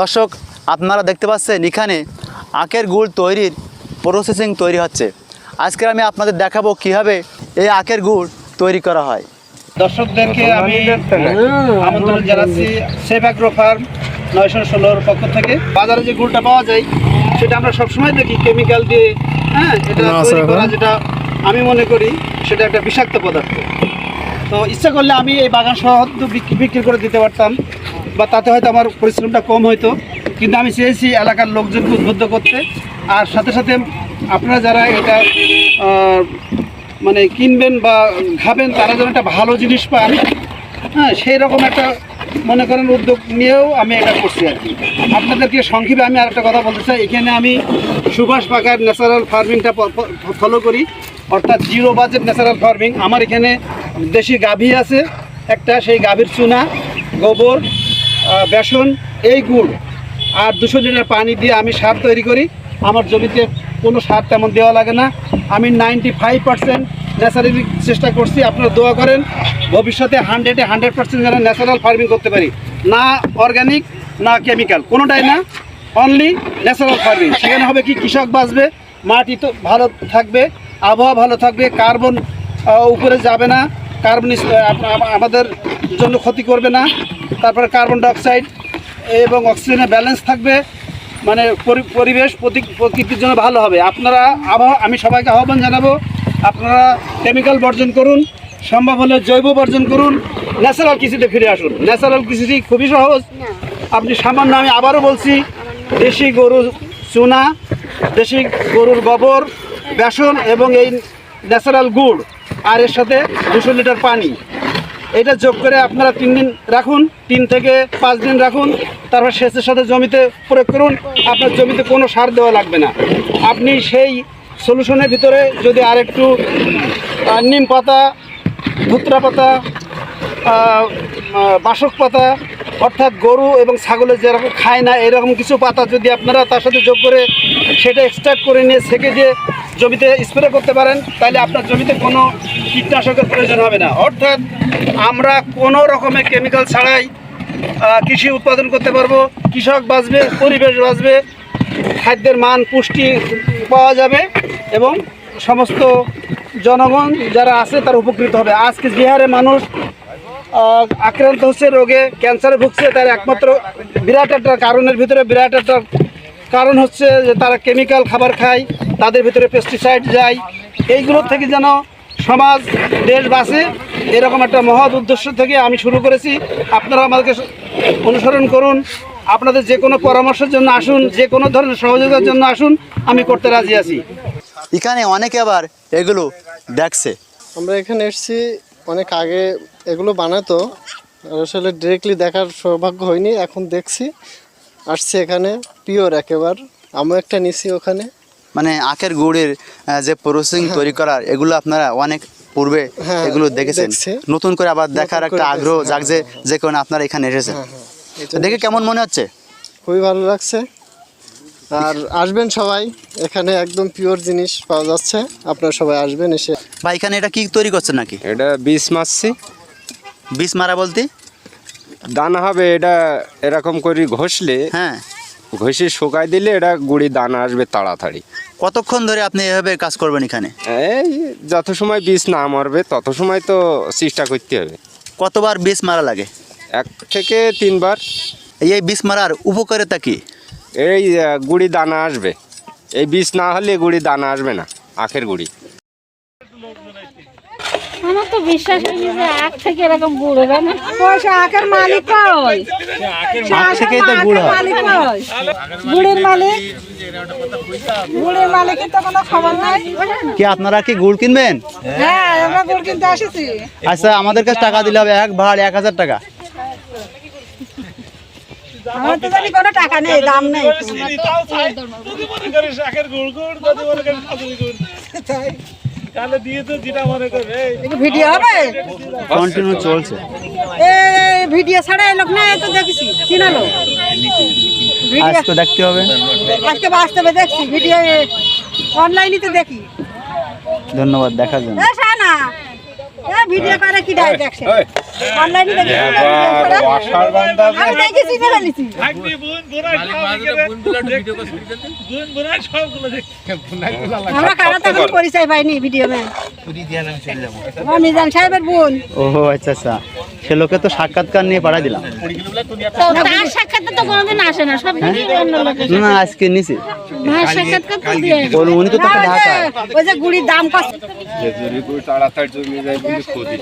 দর্শক আপনারা দেখতে পাচ্ছেন এখানে আখের গুড় তৈরির প্রসেসিং তৈরি হচ্ছে। আজকে আমি আপনাদের দেখাবো কীভাবে এই আখের গুড় তৈরি করা হয়। দর্শকদেরকে আমি আমন্ত্রণ জানাচ্ছি সেভ অ্যাগ্রো ফার্ম নয়শো ষোলোর পক্ষ থেকে। বাজারে যে গুড়টা পাওয়া যায় সেটা আমরা সবসময় দেখি কেমিক্যাল দিয়ে হ্যাঁ এটা তৈরি করা যেটা আমি মনে করি সেটা একটা বিষাক্ত পদার্থ। তো ইচ্ছা করলে আমি এই বাগান সহ তো বিক্রি বিক্রি করে দিতে পারতাম। বা তাতে হয়তো আমার পরিশ্রমটা কম হতো কিন্তু আমি চেয়েছি এলাকার লোকজনকে উদ্বুদ্ধ করতে। আর সাথে সাথে আপনারা যারা এটা মানে কিনবেন বা খাবেন, তারা যেন একটা ভালো জিনিস পান হ্যাঁ সেই রকম একটা মনে করেন উদ্যোগ নিয়েও আমি এটা করছি আর কি। আপনাদেরকে সংক্ষেপে আমি আরেকটা কথা বলতে চাই। এখানে আমি সুভাষ পাকার ন্যাচারাল ফার্মিংটা ফলো করি। অর্থাৎ জিরো বাজেট ন্যাচারাল ফার্মিং। আমার এখানে দেশি গাভী আছে, একটা, সেই গাভীর চুনা, গোবর বেসন, এই গুড় আর দুশো লিটার পানি দিয়ে আমি সার তৈরি করি। আমার জমিতে কোনো সার তেমন দেওয়া লাগে না। আমি নাইনটি ফাইভ পার্সেন্ট ন্যাচারালি চেষ্টা করছি, আপনারা দোয়া করেন। ভবিষ্যতে হান্ড্রেডে হান্ড্রেড পার্সেন্ট যেন ন্যাচারাল ফার্মিং করতে পারি। না অর্গানিক না কেমিক্যাল কোনোটাই না। অনলি ন্যাচারাল ফার্মিং সেখানে হবে কি, কৃষক বাঁচবে, মাটি তো ভালো থাকবে, আবহাওয়া ভালো থাকবে কার্বন উপরে যাবে না। কার্বন আমাদের জন্য ক্ষতি করবে না। তারপরে কার্বন ডাইঅক্সাইড এবং অক্সিজেনের ব্যালেন্স থাকবে। মানে পরি- পরিবেশ প্রকৃতির জন্য ভালো হবে। আপনারা আবহাওয়া আমি সবাইকে আহ্বান জানাব, আপনারা কেমিক্যাল বর্জন করুন, সম্ভব হলে জৈব বর্জন করুন ন্যাচারাল কৃষিতে ফিরে আসুন। ন্যাচারাল কৃষি খুবই সহজ। আপনি সামান্য আমি আবারও বলছি, দেশি গরুর চুনা, দেশি গরুর গোবর, বেসন এবং এই ন্যাচারাল গুড়, আর এর সাথে দুশো লিটার পানি। এটা যোগ করে আপনারা তিন দিন রাখুন, তিন থেকে পাঁচ দিন রাখুন, তারপর সেচের সাথে জমিতে প্রয়োগ করুন, আপনার জমিতে কোনো সার দেওয়া লাগবে না। আপনি সেই সলিউশনের ভিতরে যদি আর একটু নিম পাতা, ধুতরা পাতা বাসক পাতা অর্থাৎ গরু এবং ছাগলের যেরকম খায় না, এরকম কিছু পাতা যদি আপনারা তার সাথে যোগ করে সেটা এক্সট্রাক্ট করে নিয়ে সেকে দিয়ে জমিতে স্প্রে করতে পারেন, তাহলে আপনার জমিতে কোনো কীটনাশকের প্রয়োজন হবে না। অর্থাৎ আমরা কোনো রকমের কেমিক্যাল ছাড়াই কৃষি উৎপাদন করতে পারব। কৃষক বাঁচবে, পরিবেশ বাঁচবে, খাদ্যের মান, পুষ্টি পাওয়া যাবে এবং সমস্ত জনগণ যারা আছে তারা উপকৃত হবে। আজকে যে হারে মানুষ আক্রান্ত হচ্ছে রোগে ক্যান্সারে ভুগছে তার একমাত্র বিরাট একটা কারণের ভিতরে বিরাট একটা কারণ হচ্ছে যে তারা কেমিক্যাল খাবার খায় তাদের ভিতরে পেস্টিসাইড যায়। এইগুলোর থেকে যেন সমাজ দেশ বাঁচে এরকম একটা মহৎ উদ্দেশ্য থেকে আমি শুরু করেছি। আপনারা আমাদেরকে অনুসরণ করুন। আপনাদের যে কোনো পরামর্শের জন্য আসুন যে কোনো ধরনের সহযোগিতার জন্য আসুন আমি করতে রাজি আছি। এখানে অনেকে আবার এগুলো দেখছে। আমরা এখানে এসেছি অনেক আগে এগুলো বানাতো। আসলে ডিরেক্টলি দেখার সৌভাগ্য হয়নি এখন দেখছি। আসছি এখানে পিওর একেবার। আমিও একটা নিছি ওখানে। মানে আখের গুড়ের যে প্রসেসিং তৈরি করার এগুলো আপনারা অনেক পূর্বে হ্যাঁ, এগুলো দেখেছেন। দেখছি। নতুন করে আবার দেখার একটা আগ্রহ জাগছে যে কারণে আপনারা এখানে এসেছেন হ্যাঁ হ্যাঁ। তো দেখে কেমন মনে হচ্ছে? খুবই ভালো লাগছে। আর আসবেন সবাই এখানে একদম পিওর জিনিস পাওয়া যাচ্ছে। আপনারা সবাই আসবেন এসে। বা এখানে এটা কি তৈরি করছেন নাকি? এটা বিষ মারছি। বিষ মারা বলতে? দানা হবে এটা এরকম করে ঘষলে হ্যাঁ। ঘষে শুকাই দিলে এটা গুড়ি দানা আসবে তাড়াতাড়ি। কতক্ষণ ধরে আপনি এভাবে কাজ করবেন এখানে? এই যত সময় বীজ না মারবে তত সময় তো চেষ্টা করতে হবে। কতবার বিষ মারা লাগে? এক থেকে তিনবার। এই এই বিষ মারার উপকারিতা কি? এই গুড়ি দানা আসবে। এই বীজ না হলে গুড়ি দানা আসবে না আখের গুড়ি। আমার তো বিশ্বাস হয়নি যে আখ থেকে এরকম গুড় হবে। না পয়সা আখের মালিক কই আখ থেকেই তো গুড় হয়। মালিক কই গুড়ের মালিক। গুড়ের মালিকের তো কোনো খবর নাই। কি আপনারা কি গুড় কিনবেন? হ্যাঁ আমরা গুড় কিনতে আসেছি। আচ্ছা আমাদের কাছে টাকা দিলে হবে। এক ভাড় এক হাজার টাকা। আমার তো জানি কোনো টাকা নেই দাম নেই। ভিডিও হবে? কন্টিনিউ চলছে। এই ভিডিও ছাড়া না তো দেখেছি। দেখতে হবে। আজকে বাস্তবে দেখছি। ভিডিও অনলাইনে তো দেখি। ধন্যবাদ দেখার জন্য। ভিডিও করে কি ডাই দেখছে অনলাইনে দেখি আমি দেখেছি না ফেলেছি আমরা কারা তখন পরিচয় পাইনি ভিডিও ম্যান মিজান সাহেবের বোন। ও আচ্ছা আচ্ছা। সে লোকে তো সাক্ষাৎকার নিয়ে পাঠাই দিলাম। তার সাক্ষাৎকার তো কোনোদিন আসে না সব লোকের না আজকে নিছি। ভাই সাক্ষাৎকার তো দিয়ে ওর উনি তো থাকে ঢাকায়। ওই যে গুড়ির দাম কত? খেজুরি গুড় তাড়াতাড়ি জমে যায় বলে খোঁজি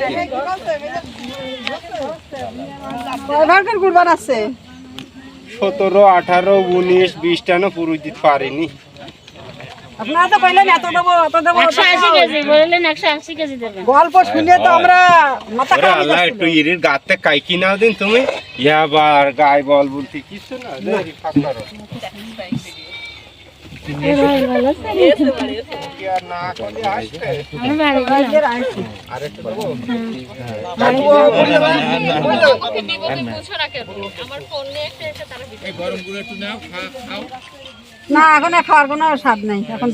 ভাগের গুড় বানাচ্ছে? সতেরো আঠারো উনিশ বিশ না পুরো দিতে পারেনি। আপনারা তো কইলেন এত দেবো এত দেবো একশো আশি কেজি বললেন একশো আশি কেজি দেবেন। গল্প শুনে তো আমরা মাথা ওরে খারাপ আল্লাহ একটু ইরির গাতে কাই কি নাও দিন তুমি। ইয়াবার গায়ে বল বলতে কিছু না দেরি ফাঁকারো। এ ভাই ভালো আছেন? কি আর না এখন খাওয়ার কোনো স্বাদ নাই। এখন